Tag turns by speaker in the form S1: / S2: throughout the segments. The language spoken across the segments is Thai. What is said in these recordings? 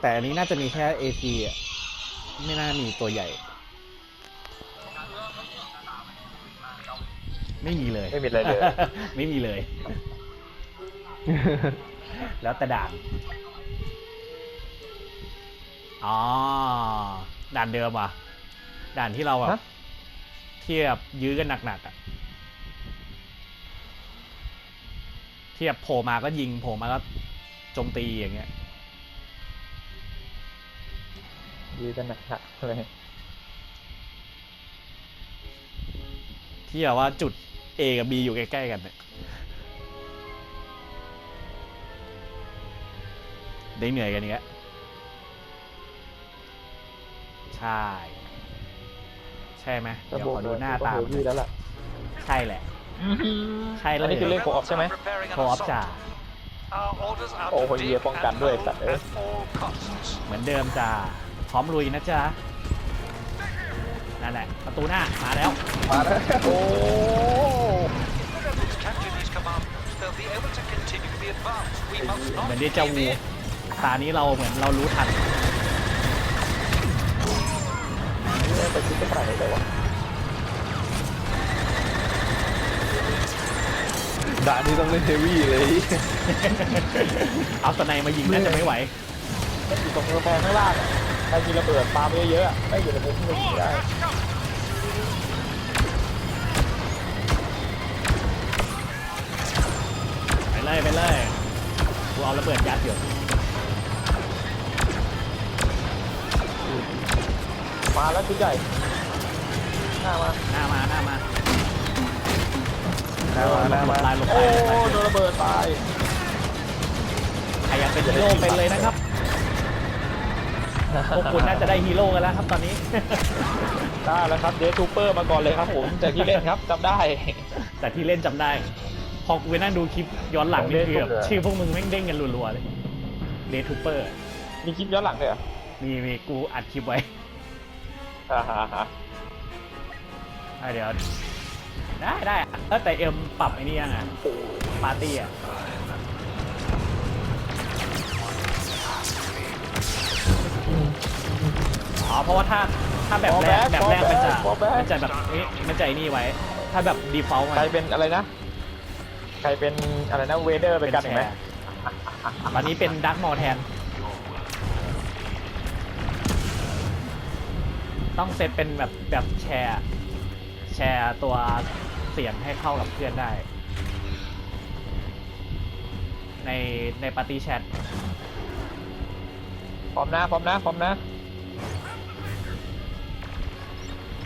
S1: แต่อันนี้น่าจะมีแค่ AC อะ ไม่น่ามีตัวใหญ่ ไม่มีเลย
S2: ไม่มีอะไรเลย
S1: ไม่มีเลย แล้วแต่ด่าน อ๋อ ด่านเดิมอะ ด่านที่เราแบบ
S2: ฮะ
S1: เทียบยื้อกันหนักๆอะเทียบโผล่มาก็ยิงโผล่มาก็โจมตีอย่างเงี้ย
S2: ยืดกันหนักๆเลย
S1: ที่แบบว่าจุด A กับ B อยู่ใกล้ๆกันเนี่ยได้เหนื่อยกันเนี้ยใช่ ใช่ไหมเดี๋ยวขอดูหน้าตาม
S2: ยืดแล้วล่ะ
S1: ใช่แหละ ใช่เลย
S2: อันนี้คือเล่นโคออฟใช่ไหม
S1: โคออฟจ่า
S2: โอ้โหเหี้ยป้องกันด้วยสัตว์เอ้ย
S1: เหมือนเดิมจ้า พร้อมลุยนะจ๊ะนั่นแหละประตูหน้ามาแล้ว
S2: มาแล้วโอ้
S1: เหมือนเดจาวูตานี้เราเหมือนเรารู้ทัน
S2: ยไปคิดจะขนาดไหนเลยวะ
S3: ด่านนี้ต้องเล่นเฮฟวี่เลย
S1: เอาสไนมายิงน่าจะไม่ไหว
S2: มันอยู่ตรงกระแพงข้างล่างอะ ใครมีระเบิดปาไปเยอะๆอะไม่อยู่ในมุมที่มันยิงได้
S1: ไปเลยไปเลยกูเอาระเบิดยัดอยู่
S2: มาแล้วชุดใหญ่หน้ามา
S1: หน้ามาหน้ามา
S3: หน้ามาหน้ามา
S1: ลายลงไป
S2: โอ้โดนระเบิดตาย
S1: ใครอยากเป็นโร่เป็นเลยนะครับ พวกคุณน่าจะได้ฮีโร่กันแล้วครับตอนนี้
S2: ได้แล้วครับเดทูเปอร์มาก่อนเลยครับผมจากที่เล่นครับจำได้
S1: แต่ที่เล่นจำได้ พอกูไปนั่งดูคลิปย้อนหลังนี่คือแบบ
S2: ของ Death Trooper
S1: ชื่อพวกมึงแม่งเด้งกันรัวๆเลยเดทูเปอร์
S2: มีคลิปย้อนหลังด้วยเหรอ
S1: มีมีกูอัดคลิปไว้
S2: อ่าฮะฮะ
S1: อะเดี๋ยว ได้ได้อะเออแต่เอ็มปรับไอ้นี่ยังอะปาร์ตี้อะ อ๋อเพราะว่าถ้าถ้าแบบแรกแบบแรกมันจะมันจะแบบเอ๊ะมันจะไอ้นี่ไว้ ถ้าแบบ default
S2: ใคร
S1: อะ
S2: เป็นอะไรนะ ใครเป็นอะไรนะเวเดอร์เป็นกันเห็นไหม
S1: ตอนนี้เป็นดักมอแทน ต้องเซตเป็นแบบแบบแชร์ แชร์ตัวเสียงให้เข้ากับเพื่อนได้ ในในปาร์ตี้แชท
S2: พร้อมนะพร้อมนะพร้อมนะ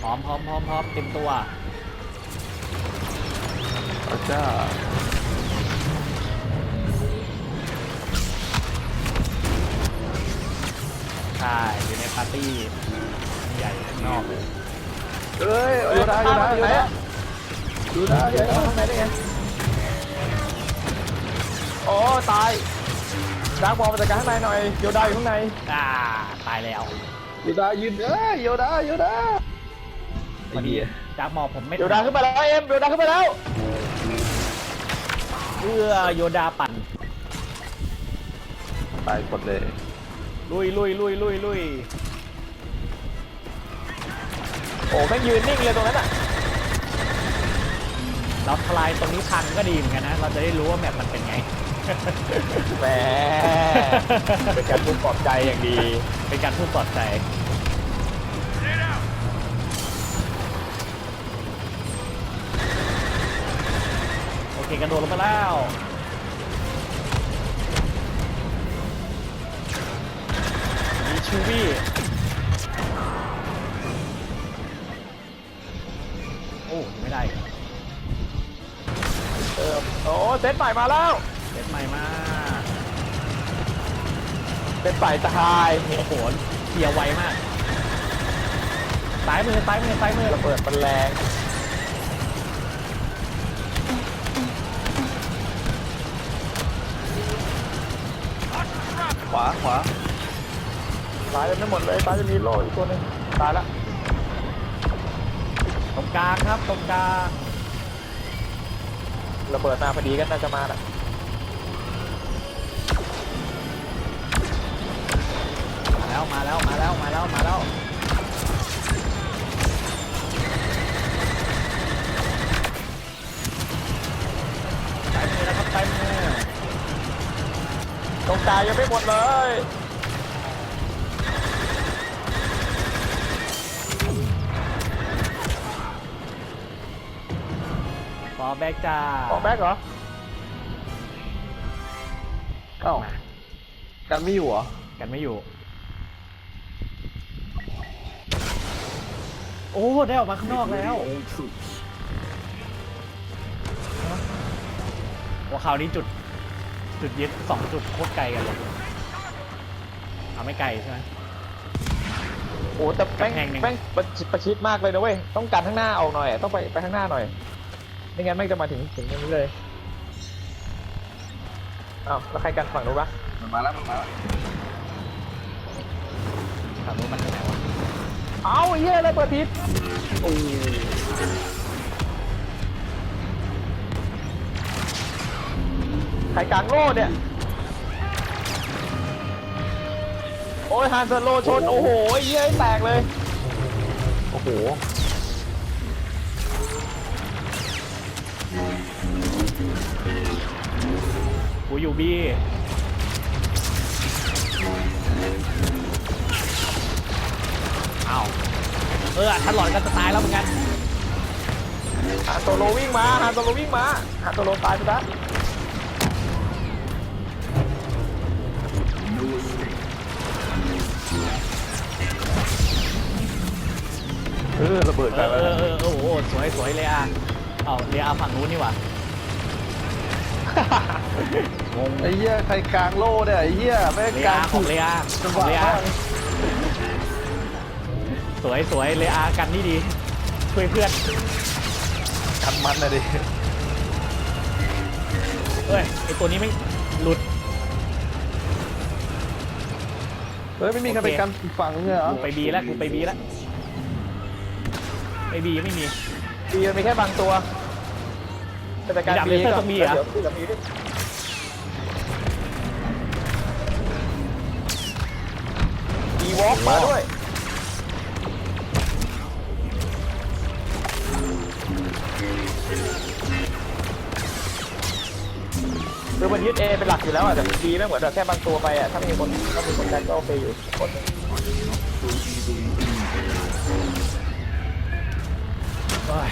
S1: พร้อมพร้อมพร้อมพร้อมเต็มตัว
S3: อาจ้า
S1: ใช่อยู่ในปาร์ตี้ใหญ่ข้างนอก
S3: เลยเอ้ยอยู่ได้อยู่ได้อยู่ได้อยู่ได้อยู่
S2: เดี๋ยว
S3: ได้
S2: ข้างในได้ไงโอ้ตายดาร์กบอลมาจากการข้างในหน่อยโยดาอยู่ข้างใน
S1: อ่าตายแล้ว
S3: อยู่ได้ยืนเอ้ยอยู่ได้อยู่ได้
S1: พอดีดักมอผมไม่
S2: โยดาขึ้นมาแล้วเอ็มโยดาขึ้นมาแล้ว
S1: เพื่อโยดาปั่น
S3: ตายหมดเลย
S1: ลุยลุยลุยลุยลุย
S2: โอ้แม่งยืนนิ่งเลยตรงนั้นอะ
S1: เราทลายตรงนี้ทันก็ดีเหมือนกันนะ เราจะได้รู้ว่าแมปมันเป็นไง
S2: แหมเป็นการพุ่งปลอบใจอย่างดี
S1: เป็นการพูดปลอบใจ โอเคกระโดดลงมาแล้วมีชูวี่โอ้ไม่ได้
S2: เออโอ้เซตใหม่มาแล้ว
S1: เด็ดใหม่มาก
S2: เป็นฝ่ายตาย
S1: โอ้โหเคลียร์ไวมากซ้ายมือซ้ายมือซ้ายมือ
S2: ระเบิดมันแรง
S3: ขวาขวา
S2: ตายไปไม่หมดเลยตายจะมีโล่อีกตัวหนึงตายละ
S1: ตรงกลางครับตรงกลาง
S2: ระเบิดมาพอดีก็น่าจะมาละ
S1: แล้วมาแล้วไปมือแล้วครับไปมือ
S2: ตรงกลางยังไม่หมดเลย
S1: ขอแบกจ้า
S2: ออกแบ็กเหรอ
S3: เอ้ากันไม่อยู่เหรอ
S1: กันไม่อยู่ โอ้ ได้ออกมาข้างนอกแล้วว่าคราวนี้จุด จุดยึดสองจุดโคตรไกลกันเลยเอาไม่ไกลใช่ไหม
S2: โอ้แต่แม่ง
S1: กำแพงหนึ่ง
S2: แม่งประชิดประชิดมากเลยนะเว้ยต้องการข้างหน้าออกหน่อยต้องไปไปข้างหน้าหน่อยไม่งั้นแม่งจะมาถึงถึงตรงนี้เลยอ้าวแล้วใครกันฝั่งนู้นปะ
S3: มันมาแล้วมันมาแล้ว
S1: ถามว่ามันที่ไหนวะ
S2: เอ้าไอ้เหี้ยอะไรเปิดทิศโอ้ ใครกลางโล่เนี่ย โอ้ยฮันเซโลชน โอ้โหไอ้เหี้ยแตกเลย
S3: โอ้โห
S1: กูอยู่บีอ้าวเออถ้าหลอดก็จะตายแล้วเหมือนกัน
S2: ฮันโซโลวิ่งมาฮันโซโลวิ่งมาฮันโซโลตายไปแล้ว
S3: เออระเบิด
S1: เอ
S3: ไป
S1: อเอ
S3: แล้ว
S1: อเออโอ้โหสวยสวยเลยอะเอาเรียฝั่งนู้นนี่หว่ะงง
S3: ไอ้เหี้ยใครกลางโล่เนี่ยไอ้เหี้ยแม่ง
S1: เรี
S3: ก
S1: ย
S3: ลาง
S1: ของเรีย
S3: จัง
S1: ข
S3: ห
S1: อง
S3: วะ
S1: เรีย
S3: มาก
S1: สวยสวยเรียกันนี่ดีช่วยเพื่อน
S3: กันมันนะดิ
S1: เอ้ยไอตัวนี้ไม่หลุด
S3: เฮ้ยไม่มีใคร
S1: โอเค
S3: ไปกันอีกฝั่งนึงเลยเหรอ
S1: กูไปบีแล้วกูไปบีแล้ว ไปบีไม่มี
S2: ดีมันมีแค่บางตัวแต่จากการ
S1: มีดาบ
S2: บี
S1: เลเซอร์ต้องมีเหรอ
S2: เดี๋ยวเดี๋ยวมีดิมีวอล์กมาด้วยคือมันยึดเอเป็นหลักอยู่แล้วอะแต่บีไม่เหมือนแบบแค่บางตัวไปอะถ้ามีคนถ้ามีคนแทนก็โอเคอยู่คนหนึ่ง
S1: อ้ย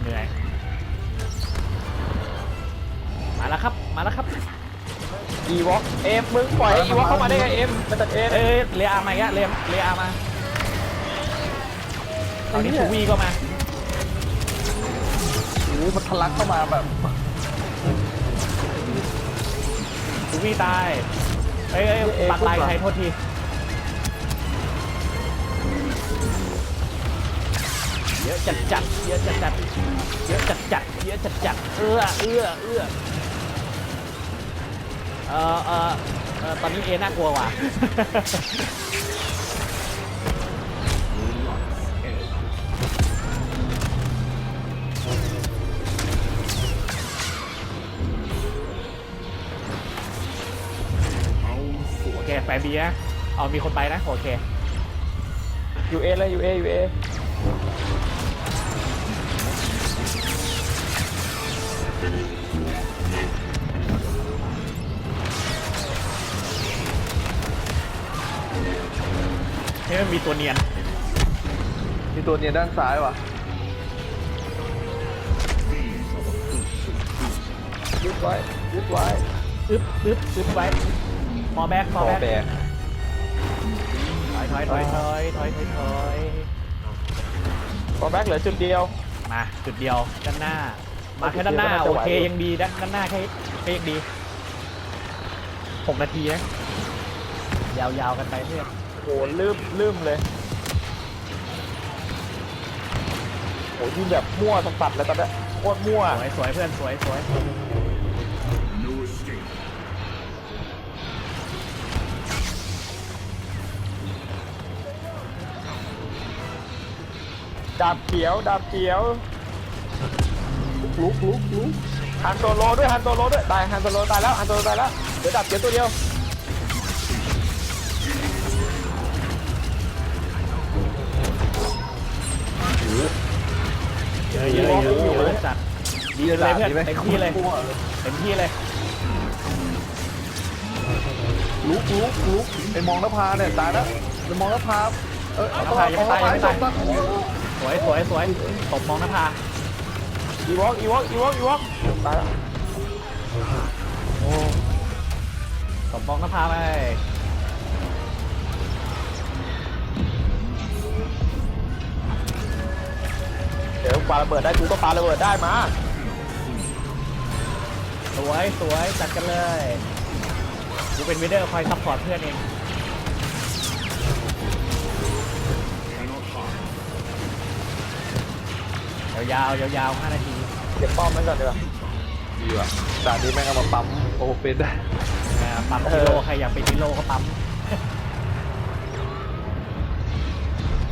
S1: เหนื่อย มาแล้วครับ มาแล้วครับ
S2: อีวอล์กเอ็มมึงปล่อยให้อีวอล์กเข้ามาได้ไงเอ็มมันตัดเอ
S1: เอ้ยเอ้ยเรียอามาอีกแล้วเรียเรียอามาตอนนี้ทูวีก็มา
S3: โอ้โหมันทะลักเข้ามาแบบ
S1: ทูวีตาย เอ้ยเอ้ยปักลายใครโทษที อะจัดจัดเยอะจัดจัดเยอะจัดจัดเยอะจัดจัดเอื้อเอื้อเอื้อเออเออเออตอนนี้เอน่ากลัวว่ะโอเคไปบีนะเอามีคนไปนะโอเคอ
S2: ยู่เอเลยอยู่เออยู่เอ
S1: นี่มันมีตัวเนียน
S3: มีตัวเนียนด้านซ้ายว่ะ
S2: ยึดไว้ยึดไว้
S1: อึ๊บอึ๊บอึ๊บไว้พอแบ็คพ
S2: พ
S1: อ
S2: อ
S1: แบ็ค
S2: แบก
S1: ถอยถอยถอยถอยถอยถอยถอย
S2: พอแบกเหลือจุดเดียว
S1: มา จุดเดียวด้านหน้า มาแค่ด้านหน้า
S2: จุดเดียวก็
S1: โอ
S2: น่าจะไหว
S1: เค
S2: อยู่
S1: ยังดีด้านด้านหน้าแค่แค่ยังดีหกนาทีนะยาวๆกันไปเพื่อน
S2: โหลืมลืมเลยโหยิงแบบมั่วสัสๆเลยตอนเนี้ยโคตรมั่ว
S1: สวยสวยเพื่อนสวยสวย
S2: ดาบเขียวดาบเขียว
S3: ลุกลุกลุก
S2: ฮันโซโลด้วยฮันโซโลด้วยตายฮันโซโลตายแล้วฮันโซโลตายแล้วเดี๋ยวดาบเขียวตัวเดียว
S1: ยืนเลยเพื่อน
S3: ด่าดีไหม
S1: เต็มที่เลยเต็มที่เลย
S3: ลุกลุกลุกไอ้มองนภาเนี่ยตายแล้วไอ้มองนภาเออเอา
S1: นภายังตายยังไม่ตาย
S3: ส
S1: วยสวยสวยตบมองน้า
S2: อีวอกอีวอกอีวอกอีวอกตายแล้ว
S1: โอ้ตบมองน้าผาไป
S2: เดี๋ยวปาระเบิดได้กูก็ปาระเบิดได้มา
S1: สวยสวยจัดกันเลยกูเป็นวิดเดอร์คอยซัพพอร์ตเพื่อนเองยาวๆยาวๆห้านาที
S2: เก็บป้อมมันก่อนดีกว่า
S3: ดีว่ะด่านนี้แม่งเอามาปั๊มโอเปนได้
S1: อ่าปั๊มกิโลใครอยากเป็นกิโลก็ปั๊ม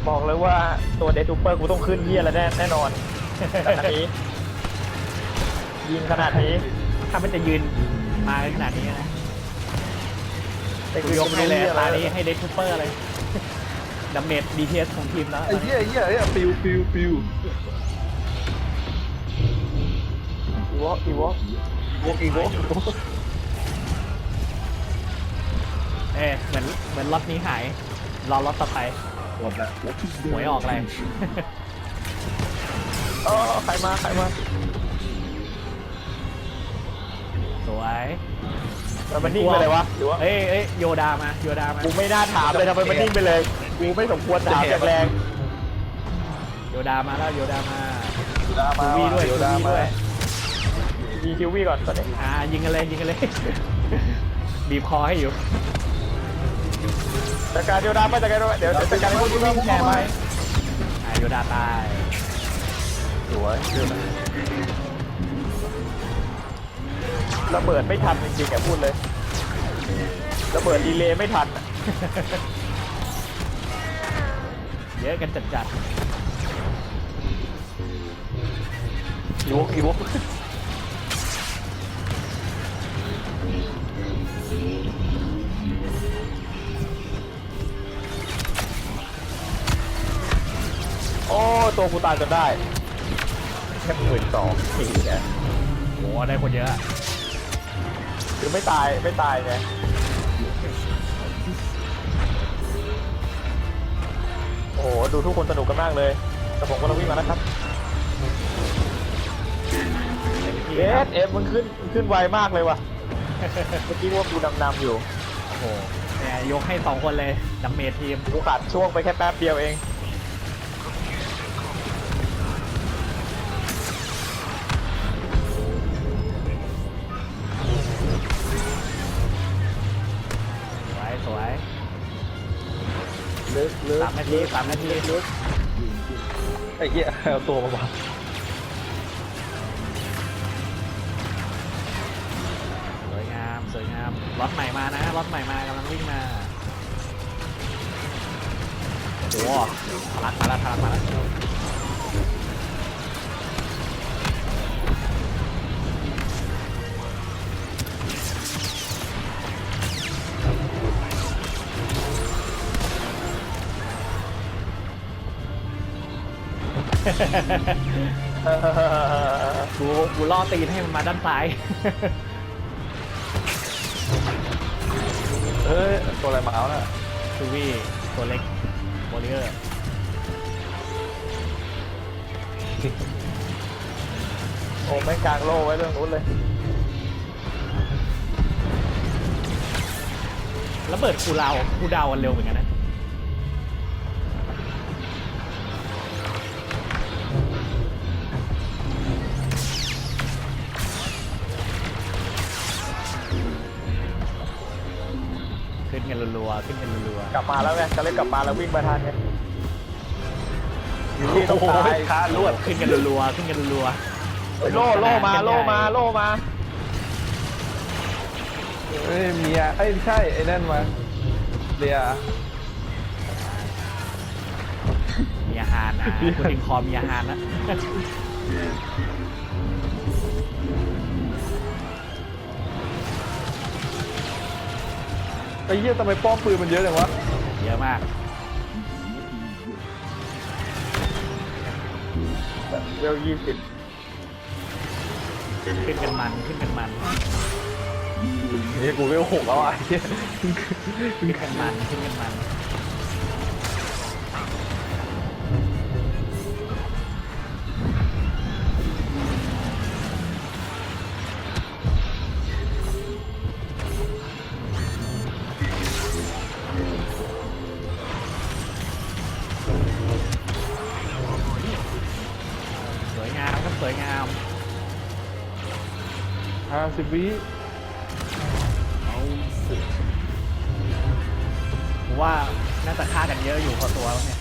S2: บอกเลยว่าตัวเดทูเปอร์กูต้องขึ้นเฮียแล้วแน่แน่นอนขนาดนี้ ยิงขนาดนี้
S1: ถ้ามันจะยืนมาขนาดนี้นะ
S2: แต่
S1: กู
S2: คือย
S1: กให้เลย
S2: ไม่รู้
S1: ตา
S2: หี้
S1: นี้ให้เดทูเปอร์เลยดาเมจ DPS ของทีมแล้ว
S3: ไอ้เหี้ยไอ้เหี้ยไอ้เหี้ยปิวปิวปิว
S2: อีวอกอีวอก
S3: วกอีกวก
S1: เอ๊ะเหมือนเหมือนล็อตนี้หายรอล็อตต่อไป
S3: หมดละ
S1: หวยออกอะไร
S2: เออใครมาใครมา
S1: สวย
S2: แล้วมันนิ่งไปเลยวะหรือว่า
S1: เอ้ยเอ้ยโยดามาโยดามา
S2: กูไม่น่าถามเลยทำไมมันนิ่งไปเลยกูไม่สมควรถามอย่างแรง
S1: โยดามาแล้วโยดามา
S3: ดามา
S1: วีด้วย
S3: เดี๋ยว
S1: วี
S3: ดามา
S1: ด้วย
S2: ยิงคิววี่ก่อนตอนนี้
S1: อ่ายิงกันเลยยิงกันเลยบีบคอให้อยู่
S2: จัดการเดียวดาไปจัดการเดี๋ยวเดี๋ยวจัดการพวกที่วิ่งแชร์ไป
S1: อ่าโยดาตาย
S3: สวยเชื่อไหม
S2: ระเบิดไม่ทันจริงๆอะพูดเลยระเบิดดีเลย์ไม่ทันอะ
S1: เยอะกันจัดจัด
S3: อีวกอีวก
S2: ตัวกูตายจนได้แค่หมื่นสองสี่เนี่ย
S1: ๆโหได้คนเยอะอะ
S2: คือไม่ตายไม่ตายไงโอ้โหดูทุกคนสนุกกันมากเลย แต่ผมก็ลังวิ่งมานะครับ
S1: เต็มที่
S2: เอ
S1: ครับ
S2: สเอฟมันขึ้นมันขึ้นไวมากเลยว่ะเมื่อกี้ว่ากูนำนำอยู่
S1: โอ้โหเนี่ยยกให้สองคนเลยดาเมจทีม
S2: กูขาดช่วงไปแค่แป๊บเดียวเอง
S1: สามนาทีสามนาที
S3: ไอ้เหี้ยเอาตัวมาบัง
S1: สวยงามสวยงามล็อตใหม่มานะล็อตใหม่มากำลังวิ่งมาโอ้โหทะลักมาแล้วทะลักมาแล้ว กูกูล่อตีนให้มันมาด้านซ้าย
S3: เอ้ย ตัวอะไรมาเอาน่ะ
S1: ซูวี่ตัวเล็กโบลิเออร์
S2: โอ้ไม่งกลางโล่ไว้เรื่องนู้นเลย
S1: แล้วเบิดคูลาวคูดาวกันเร็วเหมือนกันนะ รัวๆขึ้นกันรัว
S2: กลับมาแล้วไงจะเล่นกลับมาแล้ววิ่งมาทันไงอยู่ที่ต้องตาย
S3: ค้าลวด
S1: ๆขึ้นกันรัวๆขึ้นกันรัว
S2: เฮ้ยโล่โล่มาโล่มาโล่มา
S3: เอ้ยเมียเอ้ยไม่ใช่ไอ้นั่นมาเรีย
S1: ๆมีอาหารนะกูถึงคอมีอาหารนะ
S3: ไอ้เหี้ยทำไมป้อมปืนมันเยอะจังวะ
S1: เยอะมาก
S2: เวลยี่สิบ
S1: ขึ้นกันมันขึ้นกันมัน
S3: นี่กูเวลหกแล้วอะไอ้เหี้ย
S1: ขึ้นกันมันขึ้นกันมัน วยงามครับสวยงาม
S3: ห้าสิบวิ
S1: ผมว่าน่าจะฆ่ากันเยอะอยู่พอตัวแล้วเนี่ย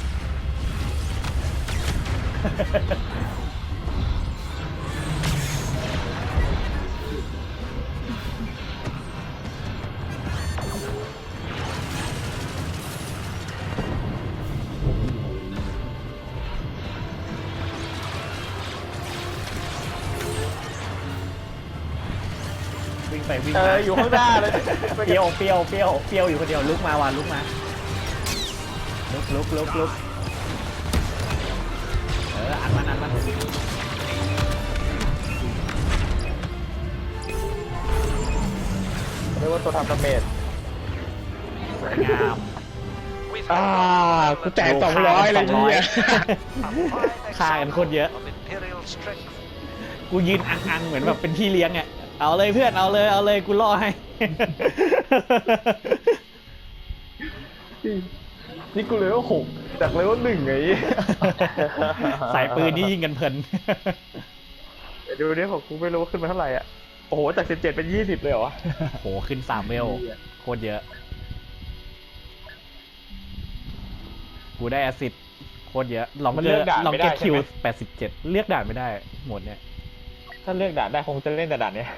S1: ไปวิ่ง
S2: เอ
S1: มา
S2: ออยู่ข้างหน้าเลย
S1: เปรี้ยวเปรี้ยวเปรี้ยวเปรี้ยวอยู่คนเดียวลุกมาวันลุกมาลุกลุกลุกลุกเอออันมันอันมัน
S2: เรียกว่าตัวทำดาเมจ
S1: สวยงาม
S4: อ่ากูแจกสองร้อยเลย
S1: สองร้
S4: เนี่ย
S1: ฆ่ากันโคตรเยอะ กูยืนอังอังๆเหมือนแบบเป็นพี่เลี้ยงอะ เอาเลยเพื่อนเอาเลยเอาเลยกูล่อให้
S3: นี่กูเลเวลหกจากเลเวลหนึ่งไง
S1: สายปืนนี่ยิงกันเพลิน
S2: เดี๋ยวดูนี่ของกูไม่รู้ว่าขึ้นมาเท่าไหร่อะ โอ้โห จากสิบเจ็ดเป็นยี่สิบเลยเหรอวะ
S1: โหขึ้นสามเวลโคตรเยอะ กูได้แอซิดโคตรเยอะลอง
S2: มัน
S1: เจ
S2: เลื
S1: อ
S2: อกด่าน
S1: ลอง
S2: ไม่
S1: เก็
S2: ได้
S1: ต
S2: ใช่
S1: คิว
S2: ไหม
S1: แปดสิบเจ็ดเลือกด่านไม่ได้หมดเนี่ย
S2: ถ้าเลือกด่านได้คงจะเล่นแต่ด่านเนี้ย